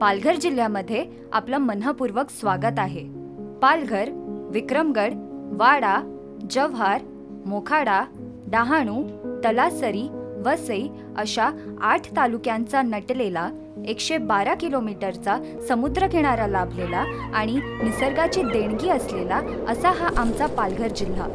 पालघर जिल्ह्यामध्ये आपलं मनपूर्वक स्वागत आहे. पालघर विक्रमगड वाडा जव्हार मोखाडा डहाणू तलासरी वसई अशा आठ तालुक्यांचा नटलेला एकशे बारा किलोमीटरचा समुद्रकिनारा लाभलेला आणि निसर्गाची देणगी असलेला असा हा आमचा पालघर जिल्हा.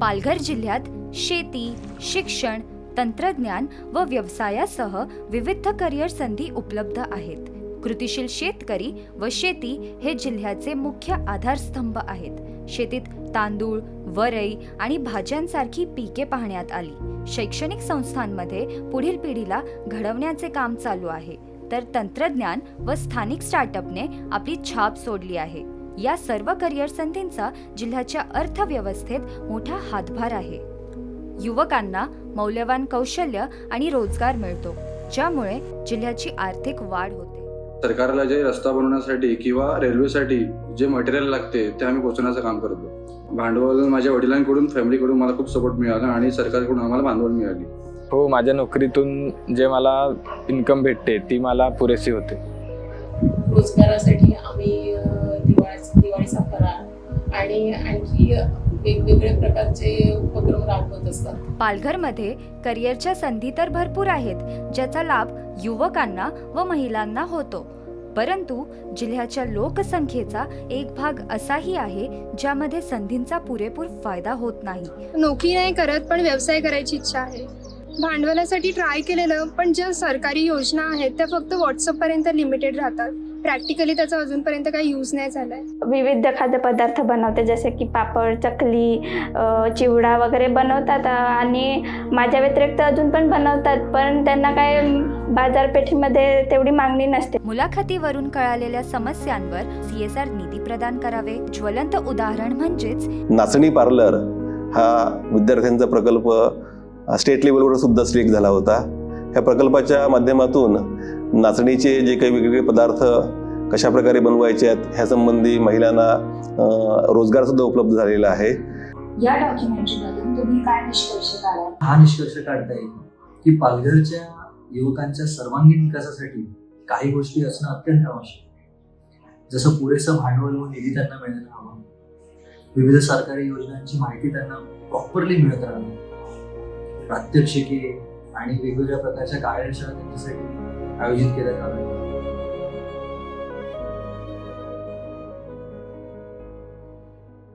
पालघर जिल्ह्यात शेती शिक्षण तंत्रज्ञान व व्यवसायासह विविध करिअर संधी उपलब्ध आहेत. कृतिशील शेतकरी व शेती हे जिल्ह्याचे मुख्य आधारस्तंभ आहेत. शेतीत तांदूळ वरई आणि भाज्यांसारखी पिके पाहण्यात आली. शैक्षणिक संस्थांमध्ये पुढील पिढीला घडवण्याचे काम चालू आहे. तर तंत्रज्ञान व स्थानिक स्टार्टअपने आपली छाप सोडली आहे. या सर्व करिअर संधींचा जिल्ह्याच्या अर्थव्यवस्थेत मोठा हातभार आहे. युवकांना मौल्यवान कौशल्य आणि रोजगार मिळतो. ज्यामुळे जिल्ह्याची आर्थिक वाढ होते. सरकारला जे रस्ता बनवण्यासाठी किंवा रेल्वेसाठी जे मटेरियल लागते ते आम्ही पोहोचवण्याचं काम करतो. भांडवल माझ्या वडिलांकडून फॅमिलीकडून मला खूप सपोर्ट मिळाला आणि सरकारकडून आम्हाला भांडवल मिळाली. हो माझ्या नोकरीतून जे मला इन्कम भेटते ती मला पुरेशी होते. रोजगारासाठी आम्ही दिवाळी आणि आणखी वेगवेगळे प्रकारचे उपक्रम राबवत असतात. पालघरमध्ये करिअरच्या संधी तर भरपूर आहेत ज्याचा लाभ युवकांना व महिलांना होतो. परंतु जिल्ह्याच्या लोकसंख्येचा एक भाग असाही आहे ज्यामध्ये संधींचा पुरेपूर फायदा होत नाही. नोकरी नाही करत पण व्यवसाय करायची इच्छा आहे. भांडवलासाठी ट्राय केलेलं पण ज्या सरकारी योजना आहेत त्या फक्त व्हॉट्सअपपर्यंत लिमिटेड राहतात. प्रॅक्टिकली त्याचा अजूनपर्यंत काही यूज नाही झाला विविध खाद्यपदार्थ बनवते जसे की पापड चकली चिवडा वगैरे बनवतात आणि माझ्या व्यतिरिक्त अजून पण बनवतात पण त्यांना काय बाजारपेठेमध्ये तेवढी मागणी नसते. मुलाखतीवरून कळालेल्या समस्यांवर सीएसआर निधी प्रदान करावे. ज्वलंत उदाहरण म्हणजेच नाचणी पार्लर हा विद्यार्थ्यांचा प्रकल्प स्टेट लेवलवर सुद्धा सिलेक्ट झाला होता. ह्या प्रकल्पाच्या माध्यमातून नाचणीचे जे काही वेगवेगळे पदार्थ कशा प्रकारे बनवायचे आहेत ह्या संबंधी महिलांना रोजगारसुद्धा उपलब्ध झालेला आहे. या डॉक्युमेंटरीमधून तुम्ही काय निष्कर्ष काढाल? हा निष्कर्ष काढता येईल की पालघरच्या युवकांच्या सर्वांगीण विकासासाठी काही गोष्टी असणं अत्यंत आवश्यक आहे. जसं पुरेसं भांडवल व निधी त्यांना मिळायला हवं. विविध सरकारी योजनांची माहिती त्यांना प्रॉपरली मिळत राहावी प्रात्यक्षिके आणि वेगवेगळ्या प्रकारच्या कार्यशाळा त्यांच्यासाठी आयोजित केल्या जाव्यात